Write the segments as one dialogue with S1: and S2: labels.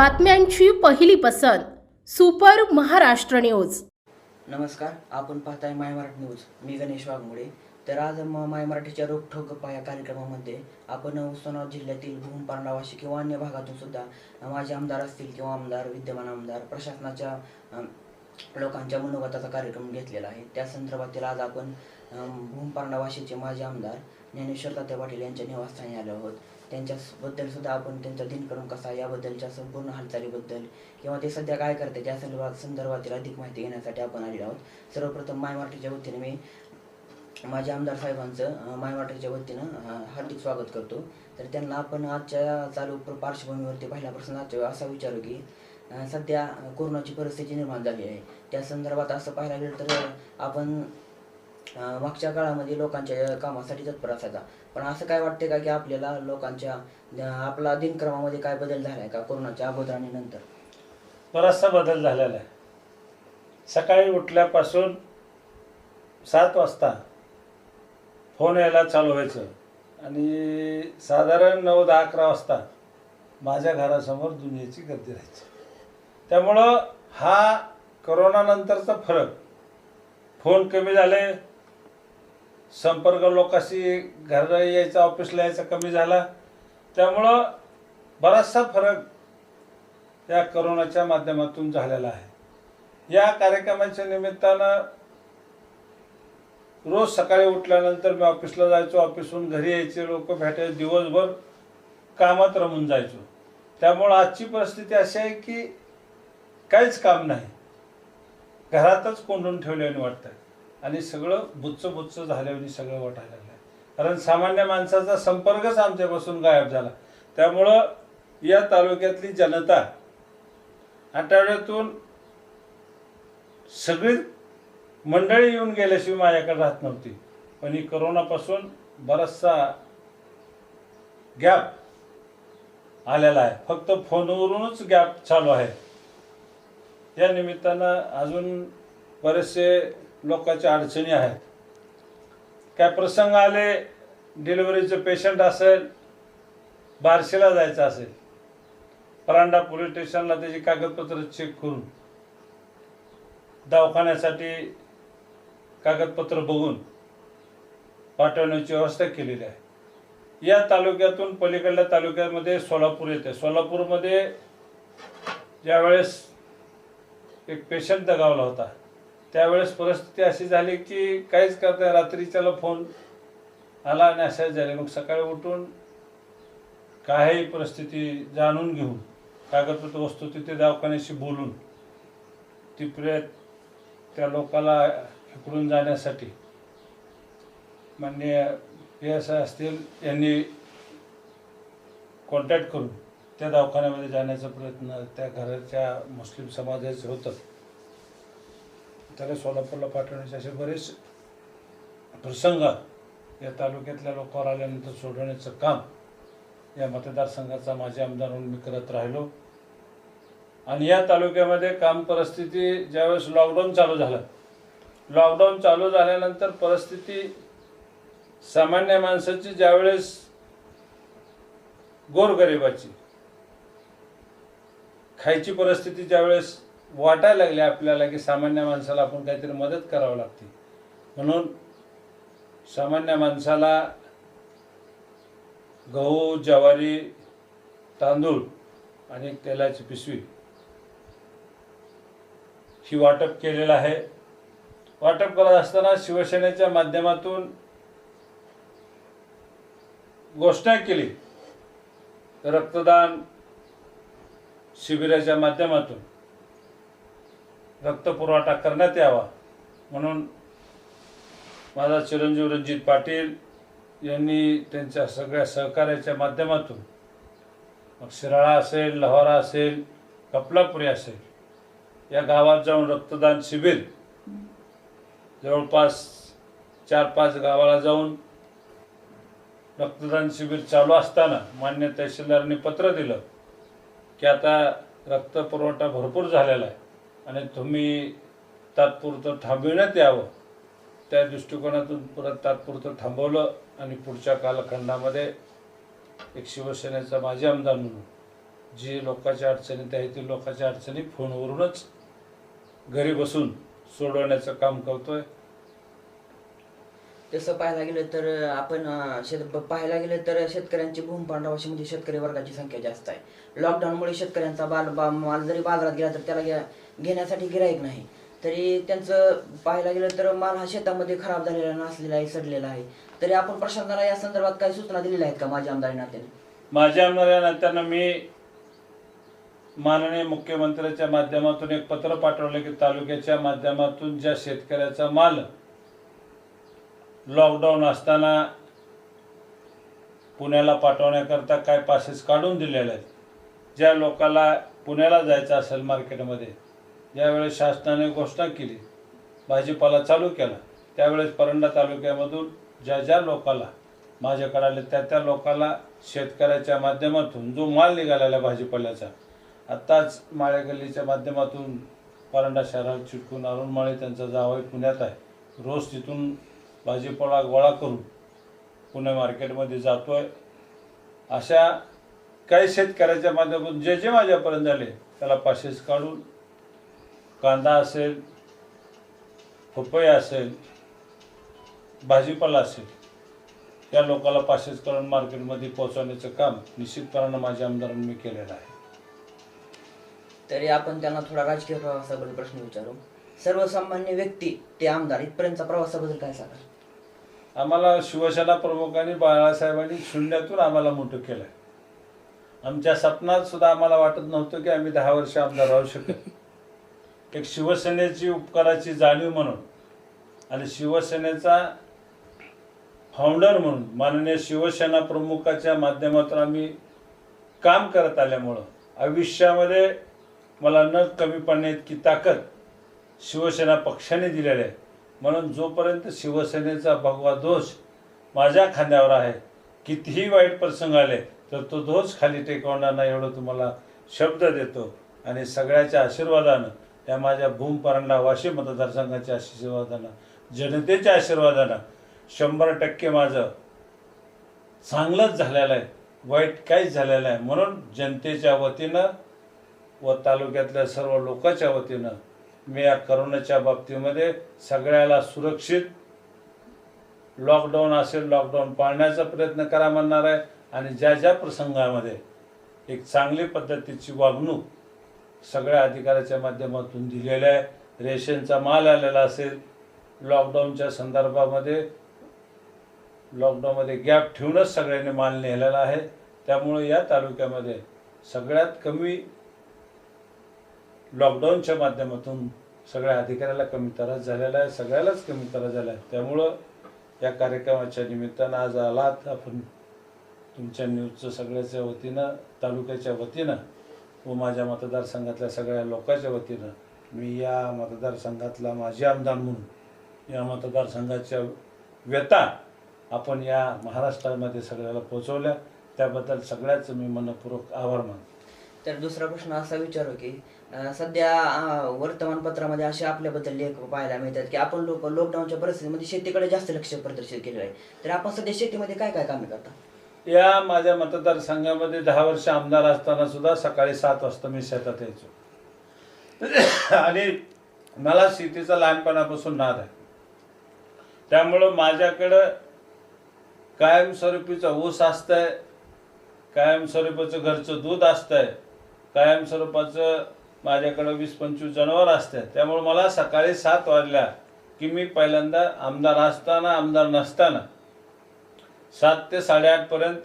S1: बातम्यांची पहिली पसंत सुपर महाराष्ट्र न्यूज.
S2: नमस्कार आपण पाहताय माय मराठी न्यूज. मी गणेश वाघमोडे. तर आज माय मराठीच्या रोखोक गप्पा या कार्यक्रमामध्ये आपण उस्मानाबाद जिल्ह्यातील भूम पांडावाशी किंवा अन्य भागातून सुद्धा माझे आमदार असतील किंवा आमदार विद्यमान आमदार प्रशासनाच्या लोकांच्या मनोगताचा कार्यक्रम घेतलेला आहे. त्या संदर्भातील आज आपण भूम पांडावाशीचे माजी आमदार ज्ञानेश्वर तात्या पाटील यांच्या निवासस्थानी आलो आहोत. त्यांच्याबद्दल सुद्धा आपण त्यांचा दिनक्रम कसा याबद्दलच्या संपूर्ण हालचालीबद्दल किंवा ते सध्या काय करते त्या संदर्भात संदर्भातील अधिक माहिती घेण्यासाठी आपण आलेलो आहोत. सर्वप्रथम माय मराठीच्या वतीने मी माझ्या आमदार साहेबांचं अं, माय मराठीच्या वतीनं हार्दिक स्वागत करतो. तर त्यांना आपण आजच्या चालू पार्श्वभूमीवरती पहिला प्रश्न आजच्या असा विचारू की सध्या कोरोनाची परिस्थिती निर्माण झाली आहे. त्या संदर्भात असं पाहायला गेलं तर आपण मागच्या काळामध्ये लोकांच्या कामासाठी तत्पर असायचा. पण असं काय वाटते का की आपल्याला लोकांच्या आपला दिनक्रमामध्ये काय बदल झाला आहे का कोरोनाच्या अगोदर आणि नंतर?
S3: बराचसा बदल झालेला आहे. सकाळी उठल्यापासून सात वाजता फोन यायला चालू व्हायचं. आणि साधारण नऊ दहा अकरा वाजता माझ्या घरासमोर दुनियेची गर्दी राहायची. त्यामुळं हा करोनानंतरचा फरक फोन कमी झाले संपर्क लोकांशी घर यायचा ऑफिसला यायचा कमी झाला. त्यामुळं बराचसा फरक या करोनाच्या माध्यमातून झालेला आहे. या कार्यक्रमाच्या निमित्तानं रोज सकाळी उठल्यानंतर मी ऑफिसला जायचो. ऑफिसहून घरी यायचे लोक भेटायचे. दिवसभर कामात रमून जायचो. त्यामुळं आजची परिस्थिती अशी आहे की काहीच काम नाही. घरातच कोंडून ठेवल्याने वाटतं आणि सगळं बुच्च बुच्च झाल्याने सगळं वाटायला लागलं कारण सामान्य माणसाचा संपर्कच आमच्यापासून गायब झाला. त्यामुळं या तालुक्यातली जनता आठवड्यातून सगळी मंडळी येऊन गेल्याशिवाय माझ्याकडे राहत नव्हती. पण ही करोनापासून बराचसा गॅप आलेला आहे. फक्त फोनवरूनच गॅप चालू आहे. या निमित्तानं अजून बरेचसे लोकांच्या अडचणी आहेत. काय प्रसंग आले डिलिव्हरीचं पेशंट असेल बारशीला जायचं असेल परांडा पोलीस स्टेशनला त्याची कागदपत्र चेक करून दवाखान्यासाठी कागदपत्र बघून पाठवण्याची व्यवस्था केलेली आहे. या तालुक्यातून पलीकडल्या तालुक्यामध्ये सोलापूर येते. सोलापूरमध्ये ज्यावेळेस एक पेशंट दगावला होता त्यावेळेस परिस्थिती अशी झाली की काहीच करता रात्रीच्याला फोन आला आणि अशाच झाले. मग सकाळी उठून काही परिस्थिती जाणून घेऊन कागदपत्र वस्तू तिथे दवाखान्याशी बोलून ती प्रयत त्या लोकाला इकडून जाण्यासाठी माननीय पी एस आय असतील यांनी कॉन्टॅक्ट करून त्या दवाखान्यामध्ये जाण्याचा प्रयत्न त्या घराच्या मुस्लिम समाजाचे होतं. त्याला सोलापूरला पाठवण्याचे असे बरेच प्रसंग या तालुक्यातल्या लोकांवर आल्यानंतर सोडवण्याचं काम या मतदारसंघाचा माझे आमदार म्हणून मी करत राहिलो. आणि या तालुक्यामध्ये काम परिस्थिती ज्यावेळेस लॉकडाऊन चालू झालं लॉकडाऊन चालू झाल्यानंतर परिस्थिती सामान्य माणसाची ज्यावेळेस गोरगरिबाची खायची परिस्थिती ज्यावेळेस वाटायला लागले आपल्याला की सामान्य माणसाला आपण काहीतरी मदत करावं लागते. म्हणून सामान्य माणसाला गहू ज्वारी तांदूळ आणि तेलाची पिशवी ही वाटप केलेलं आहे. वाटप करत असताना शिवसेनेच्या माध्यमातून घोषणा केली. रक्तदान शिबिराच्या माध्यमातून. रक्तपुरवठा करण्यात यावा. म्हणून माझा चिरंजीव रणजित पाटील यांनी त्यांच्या सगळ्या सहकार्याच्या माध्यमातून मग शिराळा असेल लहोरा असेल कपलापुरी असेल या गावात जाऊन रक्तदान शिबिर जवळपास चार पाच गावाला जाऊन रक्तदान शिबिर चालू असताना मान्य तहसीलदारांनी पत्र दिलं की आता रक्त पुरवठा भरपूर झालेला आहे. आणि तुम्ही तात्पुरतं थांबविण्यात यावं. त्या दृष्टिकोनातून परत तात्पुरतं थांबवलं आणि पुढच्या कालखंडामध्ये एक शिवसेनेचा माजी आमदार म्हणून जी लोकांच्या अडचणीत आहे ती लोकांच्या अडचणी फोनवरूनच घरी बसून सोडवण्याचं काम करतो आहे
S2: तसं पाहायला गेलं तर आपण शेत ब- पाहायला गेलं तर शेतकऱ्यांची भूम म्हणजे शेतकरी वर्गाची संख्या जास्त आहे. लॉकडाऊनमुळे शेतकऱ्यांचा बाल बा माल जरी बाजारात गेला तर त्याला घ्या- घेण्यासाठी गिराईक नाही. तरी त्यांचं पाहायला गेलं तर माल हा शेतामध्ये खराब झालेला नसलेला आहे सडलेला आहे. तरी आपण प्रशासनाला या संदर्भात काही सूचना दिलेल्या आहेत का माझ्या आमदार नात्याने?
S3: माझ्या आमदार नात्यानं मी माननीय मुख्यमंत्र्याच्या माध्यमातून एक पत्र पाठवलं की तालुक्याच्या माध्यमातून ज्या शेतकऱ्याचा माल लॉकडाऊन असताना पुण्याला पाठवण्याकरता काय पासेस काढून दिलेले आहेत? ज्या लोकाला पुण्याला जायचं असेल मार्केटमध्ये ज्यावेळेस शासनाने घोषणा केली भाजीपाला चालू केला त्यावेळेस परंडा तालुक्यामधून ज्या ज्या लोकाला माझ्याकडे आले त्या त्या लोकाला शेतकऱ्याच्या माध्यमातून जो माल निघालेला आहे भाजीपाल्याचा आत्ताच माळेगल्लीच्या माध्यमातून परंडा शहरात चिटकून अरुण माळे त्यांचा जावई पुण्यात आहे. रोज तिथून भाजीपाला गोळा करून पुणे मार्केटमध्ये जातोय. अशा काही शेतकऱ्याच्या माध्यमातून जे जे माझ्यापर्यंत आले त्याला पासेस काढून कांदा असेल पपई असेल भाजीपाला असेल त्या लोकाला पासेस करून मार्केटमध्ये पोहोचवण्याचं काम निश्चितपणानं माझ्या आमदारांनी मी केलेलं आहे.
S2: तरी आपण त्यांना थोडा राजकीय प्रवासाबद्दल प्रश्न विचारू. सर्वसामान्य व्यक्ती ते आमदार इथपर्यंतचा प्रवासाबद्दल काय सांगा
S3: आम्हाला शिवसेना प्रमुखांनी बाळासाहेबांनी शून्यातून आम्हाला मोठं केलं आमच्या सपनात सुद्धा आम्हाला वाटत नव्हतं की आम्ही दहा वर्ष आमदार राहू शकत. एक शिवसेनेची उपकाराची जाणीव म्हणून आणि शिवसेनेचा फाउंडर म्हणून माननीय शिवसेना प्रमुखाच्या माध्यमातून आम्ही काम करत आल्यामुळं आयुष्यामध्ये मला न कमी पडण्यात की ताकद शिवसेना पक्षाने दिलेली आहे. म्हणून जोपर्यंत शिवसेनेचा भगवा दोष माझ्या खांद्यावर आहे कितीही वाईट प्रसंग आले तर तो दोष खाली टेकवणार नाही एवढं तुम्हाला शब्द देतो. आणि सगळ्याच्या आशीर्वादानं या माझ्या भूम परंडा वाशी मतदारसंघाच्या आशीर्वादानं जनतेच्या आशीर्वादानं शंभर टक्के माझं चांगलंच झालेलं आहे वाईट काहीच झालेलं आहे म्हणून जनतेच्या वतीनं व तालुक्यातल्या सर्व लोकांच्या वतीनं मी या करोनाच्या बाबतीमध्ये सगळ्याला सुरक्षित लॉकडाऊन असेल लॉकडाऊन पाळण्याचा प्रयत्न करा म्हणणार आहे. आणि ज्या ज्या प्रसंगामध्ये एक चांगली पद्धतीची वागणूक सगळ्या अधिकाऱ्याच्या माध्यमातून दिलेल्या आहे रेशनचा माल आलेला असेल लॉकडाऊनच्या संदर्भामध्ये लॉकडाऊनमध्ये गॅप ठेवूनच सगळ्यांनी माल नेलेला आहे. त्यामुळे या तालुक्यामध्ये सगळ्यात कमी लॉकडाऊनच्या माध्यमातून सगळ्या अधिकाऱ्याला कमी त्रास झालेला आहे सगळ्यालाच कमी त्रास झाला आहे. त्यामुळं या कार्यक्रमाच्या निमित्तानं आज आलात आपण. तुमच्या न्यूजचं सगळ्याच्या वतीनं तालुक्याच्या वतीनं व माझ्या मतदारसंघातल्या सगळ्या लोकांच्या वतीनं मी या मतदारसंघातला माझे आमदार म्हणून या मतदारसंघाच्या व्यथा आपण या महाराष्ट्रामध्ये सगळ्याला पोचवल्या त्याबद्दल सगळ्याच मी मनपूर्वक आभार मानतो.
S2: तर दुसरा प्रश्न असा विचारू की अं, सध्या अं, वर्तमानपत्रामध्ये असे आपल्याबद्दल लेख पाहायला मिळतात की आपण लोक लॉकडाऊनच्या परिस्थितीमध्ये शेतीकडे जास्त लक्ष प्रदर्शित केलेलं आहे. तर आपण सध्या शेतीमध्ये काय काय कामे करता?
S3: या माझ्या मतदारसंघामध्ये दहा वर्ष आमदार असताना सुद्धा सकाळी सात वाजता मी शेतात यायचो. आणि मला शेतीचा लहानपणापासून नाद आहे. त्यामुळं माझ्याकडं कायमस्वरूपीचा ऊस असतंय कायमस्वरूपाचं घरचं दूध असतंय कायमस्वरूपाचं माझ्याकडं वीस पंचवीस जनावर असतात. त्यामुळे मला सकाळी सात वाजल्या की मी पहिल्यांदा आमदार असताना आमदार नसताना सात ते साडेआठपर्यंत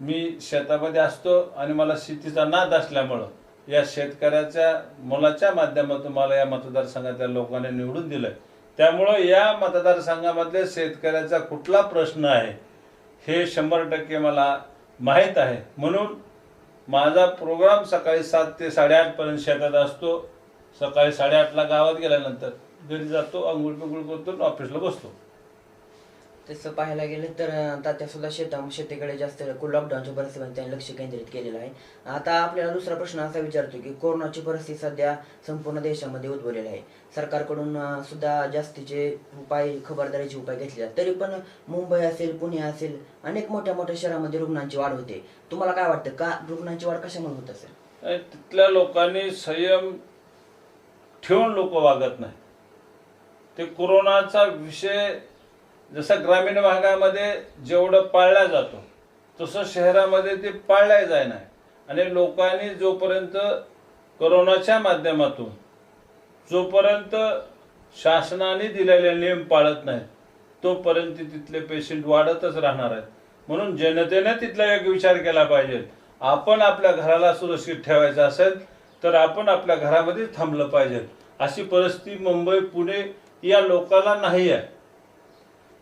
S3: मी शेतामध्ये असतो आणि मला शेतीचा नाद असल्यामुळं या शेतकऱ्याच्या मुलाच्या माध्यमातून मला या मतदारसंघातल्या लोकांनी निवडून दिलं त्यामुळं या मतदारसंघामधल्या शेतकऱ्याचा कुठला प्रश्न आहे हे शंभर टक्के मला माहीत आहे. म्हणून माझा प्रोग्राम सकाळी सात ते साडेआठ पर्यंत शेतात असतो. सकाळी साडेआठला गावात गेल्यानंतर घरी जातो आंघोळ पिंघोळ करतो ऑफिसला बसतो.
S2: तसं पाहायला गेलं तर आता तात्या सुद्धा शेता शेतीकडे जास्त लॉकडाऊनच्या परिस्थितीमध्ये त्यांनी लक्ष केंद्रित केलेलं आहे. आता आपल्याला दुसरा प्रश्न असा विचारतो की कोरोनाची परिस्थिती सध्या संपूर्ण देशामध्ये उद्भवलेली आहे. सरकारकडून सुद्धा जास्तीचे उपाय खबरदारीचे उपाय घेतले जातात. तरी पण मुंबई असेल पुणे असेल अनेक मोठ्या मोठ्या शहरामध्ये रुग्णांची वाढ होते. तुम्हाला काय वाटतं? का रुग्णांची वाढ कशामुळे होत असेल?
S3: तिथल्या लोकांनी संयम ठेवून लोक वागत नाही ते कोरोनाचा विषय जसा ग्रामीण भागामध्ये जेवढं पाळला जातो तसं शहरामध्ये ते पाळल्या जाय नाही. आणि लोकांनी जोपर्यंत करोनाच्या माध्यमातून जोपर्यंत शासनाने दिलेले नियम पाळत नाहीत तोपर्यंत तिथले पेशंट वाढतच राहणार आहेत. म्हणून जनतेने तिथला एक विचार केला पाहिजे. आपण आपल्या घराला सुरक्षित ठेवायचं असेल तर आपण आपल्या घरामध्ये थांबलं पाहिजे. अशी परिस्थिती मुंबई पुणे या लोकांना नाही आहे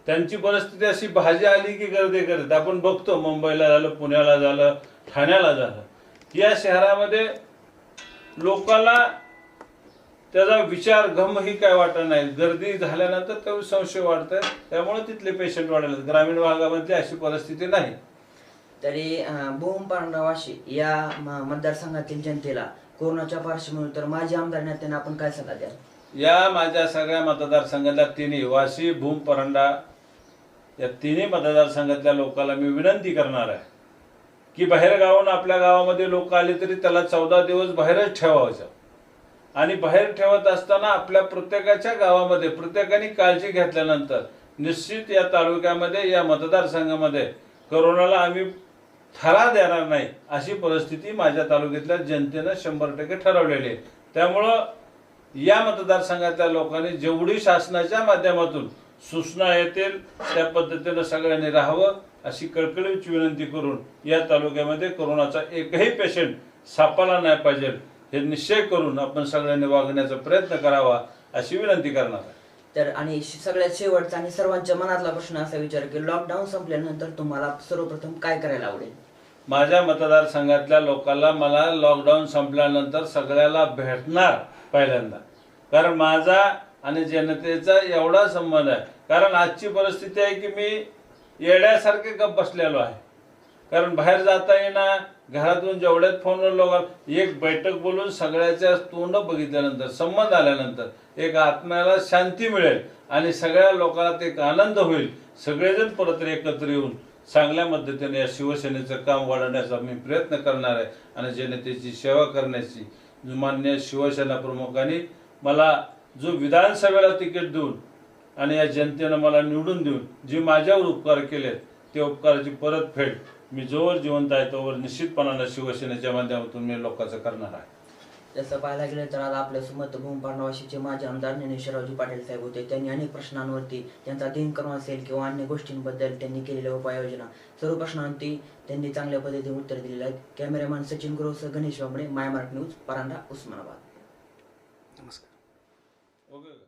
S3: त्यांची परिस्थिती अशी भाजी आली की गर्दी करत. आपण बघतो मुंबईला झालं पुण्याला झालं ठाण्याला झालं. या शहरामध्ये लोकांना त्याचा विचार गम ही काय वाटत नाही. गर्दी झाल्यानंतर तेवढे संशय वाढतात त्यामुळे तिथले पेशंट वाढले ग्रामीण भागामध्ये अशी परिस्थिती नाही.
S2: तरी भूम पांडवाशी या मतदारसंघातील जनतेला कोरोनाच्या पार्श्वभूमीवर तर माजी आमदार नेत्यांना आपण काय सल्ला द्याल?
S3: या माझ्या सगळ्या मतदारसंघातल्या तिन्ही वाशी भूम परंडा या तिन्ही मतदारसंघातल्या लोकांना मी विनंती करणार आहे की बाहेरगावहून आपल्या गावामध्ये लोक आले तरी त्याला चौदा दिवस बाहेरच ठेवायचं. आणि बाहेर ठेवत असताना आपल्या प्रत्येकाच्या गावामध्ये प्रत्येकाने काळजी घेतल्यानंतर निश्चित या तालुक्यामध्ये या मतदारसंघामध्ये करोनाला आम्ही थरा देणार नाही अशी परिस्थिती माझ्या तालुक्यातल्या जनतेनं शंभर टक्के ठरवलेली आहे. त्यामुळं या मतदारसंघातल्या लोकांनी जेवढी शासनाच्या माध्यमातून सूचना येतील त्या पद्धतीनं सगळ्यांनी राहावं अशी कळकळीची विनंती करून या तालुक्यामध्ये कोरोनाचा एकही पेशंट सापडला नाही पाहिजे. हे निश्चय करून आपण सगळ्यांनी वागण्याचा प्रयत्न करावा अशी विनंती करणार आहे.
S2: तर आणि सगळ्यात शेवटचा आणि सर्वांच्या मनातला प्रश्न असा विचार की लॉकडाऊन संपल्यानंतर तुम्हाला सर्वप्रथम काय करायला आवडेल?
S3: माझ्या मतदारसंघातल्या लोकांना मला लॉकडाऊन संपल्यानंतर सगळ्याला भेटणार पहिल्यांदा. कारण माझा आणि जनतेचा एवढा संबंध आहे कारण आजची परिस्थिती आहे की मी येड्यासारखे गप बसलेलो आहे. कारण बाहेर जाता येईना घरातून जेवढ्यात फोनवर लोक एक बैठक बोलून सगळ्याच्या तोंड बघितल्यानंतर संबंध आल्यानंतर एक आत्म्याला शांती मिळेल आणि सगळ्या लोकांना ते एक आनंद होईल. सगळेजण परत एकत्र येऊन चांगल्या पद्धतीने या शिवसेनेचं काम वाढवण्याचा मी प्रयत्न करणार आहे आणि जनतेची सेवा करण्याची मान्य शिवसेना प्रमुखांनी मला जो विधानसभेला तिकीट देऊन आणि या जनतेनं मला निवडून देऊन जे माझ्यावर उपकार केलेत ते उपकाराची परतफेड मी जोवर जिवंत आहे तोवर निश्चितपणानं शिवसेनेच्या माध्यमातून मी लोकांचं करणार आहे.
S2: जसं पाहायला गेलं तर आज आपल्यासोबत भूम पांडवाशीचे माजी आमदार ज्ञानेश्वररावजी पाटील साहेब होते. त्यांनी अनेक प्रश्नांवरती त्यांचा दिनक्रम असेल किंवा अन्य गोष्टींबद्दल त्यांनी केलेल्या उपाययोजना. सर्व प्रश्नांवरती त्यांनी चांगल्या पद्धतीने उत्तर दिलेले आहेत. कॅमेरामॅन सचिन गुरुसह गणेश वांबळे मायमार्क न्यूज परांडा उस्मानाबाद.
S3: ओके.